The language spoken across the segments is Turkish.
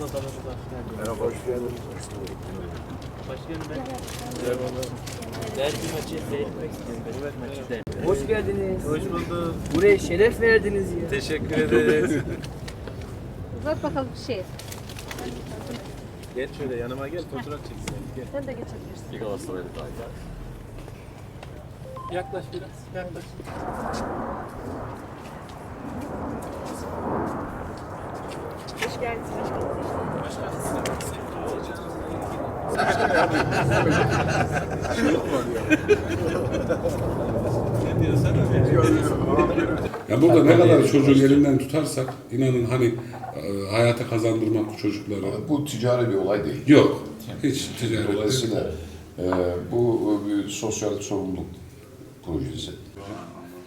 Ramazan Ramazan. Merhaba. Hoş geldin. Başkanım ben derbi maçı seyretmek istiyorum. Belivert maçı da. Hoş geldiniz. Hoş bulduk. Buraya şeref verdiniz ya. Teşekkür ederiz. Uzat bakalım şey. gel şöyle yanıma gel fotoğraf çeksin. Gel. Sen de geçebilirsin. Yaklaş biraz. Yaklaş. Geldiniz. Ya burada ne kadar çocuğun elinden tutarsak inanın hani e, hayata kazandırmak bu çocukları. Bu ticari bir olay değil. Yok. Hiç ticaret değil. Dolayısıyla e, bu bir sosyal sorumluluk projesi.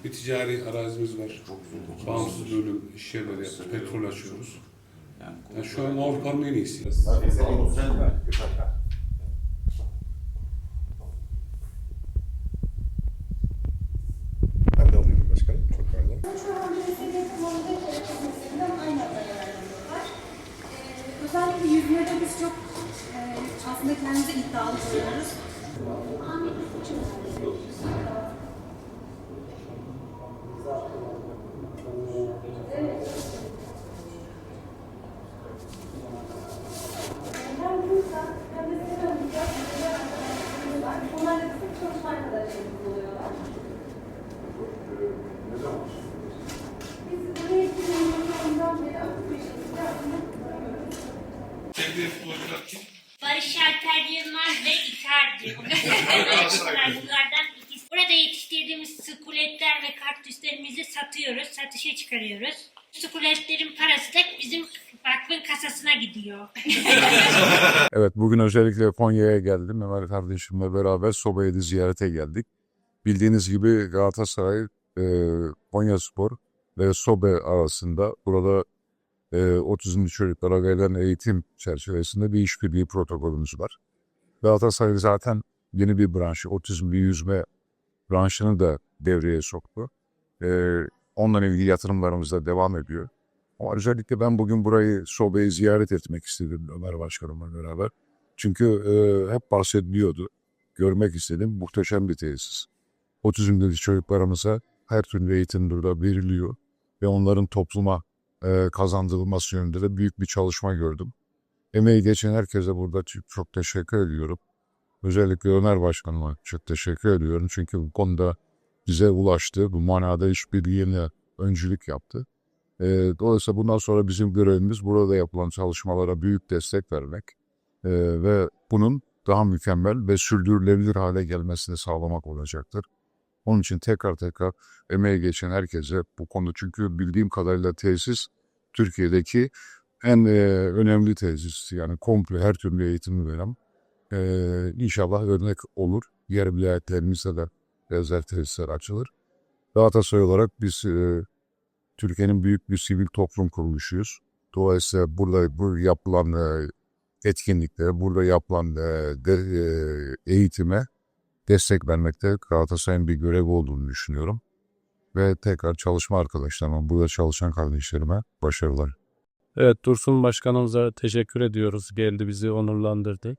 Bir ticari arazimiz var. Bağımsız bölüm iş yerleri yaptık. Petrol açıyoruz. Yani şu an Avrupa'nın en iyisi. Ben de alıyorum başkanım. Çok pardon. Özellikle yüzmede biz çok e, aslında kendimize iddialı buluyoruz. Hem burada hem de sizin önünüzde Onlar da bizim çalışma arkadaşlarımız oluyorlar. Biz buraya 2010'dan beri aktif bir şekilde aslında Barış Alper Yılmaz ve Icardi. Bunlardan ikisi. Burada yetiştirdiğimiz sukulentler ve kaktüslerimizi satıyoruz, satışa çıkarıyoruz. Sukulentlerin parası da kasasına gidiyor. Evet bugün özellikle Konya'ya geldim. Ömer kardeşimle beraber Soba'ya da ziyarete geldik. Bildiğiniz gibi Galatasaray, e, Konya Spor ve Sobe arasında burada e, otizmli çocuklara verilen eğitim çerçevesinde bir işbirliği protokolümüz var. Galatasaray zaten yeni bir branşı, otizmli yüzme branşını da devreye soktu. E, onunla ilgili yatırımlarımız da devam ediyor. Özellikle ben bugün burayı Sobe'yi ziyaret etmek istedim Ömer Başkanımla beraber. Çünkü e, hep bahsediliyordu. Görmek istedim. Muhteşem bir tesis. Otizmli çocuklarımıza her türlü eğitim burada veriliyor. Ve onların topluma e, kazandırılması yönünde de büyük bir çalışma gördüm. Emeği geçen herkese burada çok, teşekkür ediyorum. Özellikle Ömer Başkanıma çok teşekkür ediyorum. Çünkü bu konuda bize ulaştı. Bu manada işbirliğine öncülük yaptı. E, dolayısıyla bundan sonra bizim görevimiz burada yapılan çalışmalara büyük destek vermek e, ve bunun daha mükemmel ve sürdürülebilir hale gelmesini sağlamak olacaktır. Onun için tekrar tekrar emeği geçen herkese bu konu çünkü bildiğim kadarıyla tesis Türkiye'deki en e, önemli tesis yani komple her türlü eğitimi veren e, inşallah örnek olur. Diğer vilayetlerimizde de benzer tesisler açılır. Galatasaray olarak biz e, Türkiye'nin büyük bir sivil toplum kuruluşuyuz. Dolayısıyla burada bu yapılan e, etkinliklere, burada yapılan e, de, e, eğitime destek vermekte Galatasaray'ın bir görevi olduğunu düşünüyorum. Ve tekrar çalışma arkadaşlarıma, burada çalışan kardeşlerime başarılar. Evet Dursun Başkanımıza teşekkür ediyoruz. Geldi bizi onurlandırdı.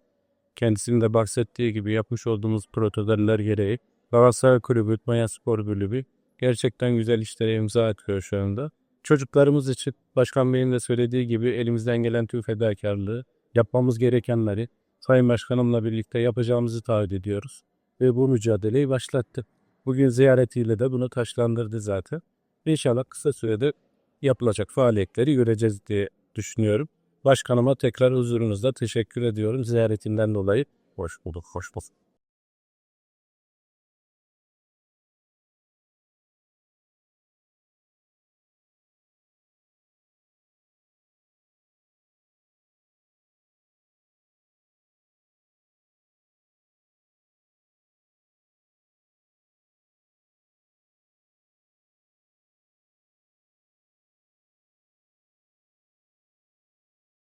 Kendisinin de bahsettiği gibi yapmış olduğumuz protokoller gereği Galatasaray Kulübü, Maya Spor Kulübü gerçekten güzel işlere imza atıyor şu anda. Çocuklarımız için Başkan Bey'in de söylediği gibi elimizden gelen tüm fedakarlığı, yapmamız gerekenleri Sayın Başkanımla birlikte yapacağımızı taahhüt ediyoruz. Ve bu mücadeleyi başlattı. Bugün ziyaretiyle de bunu taşlandırdı zaten. İnşallah kısa sürede yapılacak faaliyetleri göreceğiz diye düşünüyorum. Başkanıma tekrar huzurunuzda teşekkür ediyorum ziyaretinden dolayı. Hoş bulduk, hoş bulduk.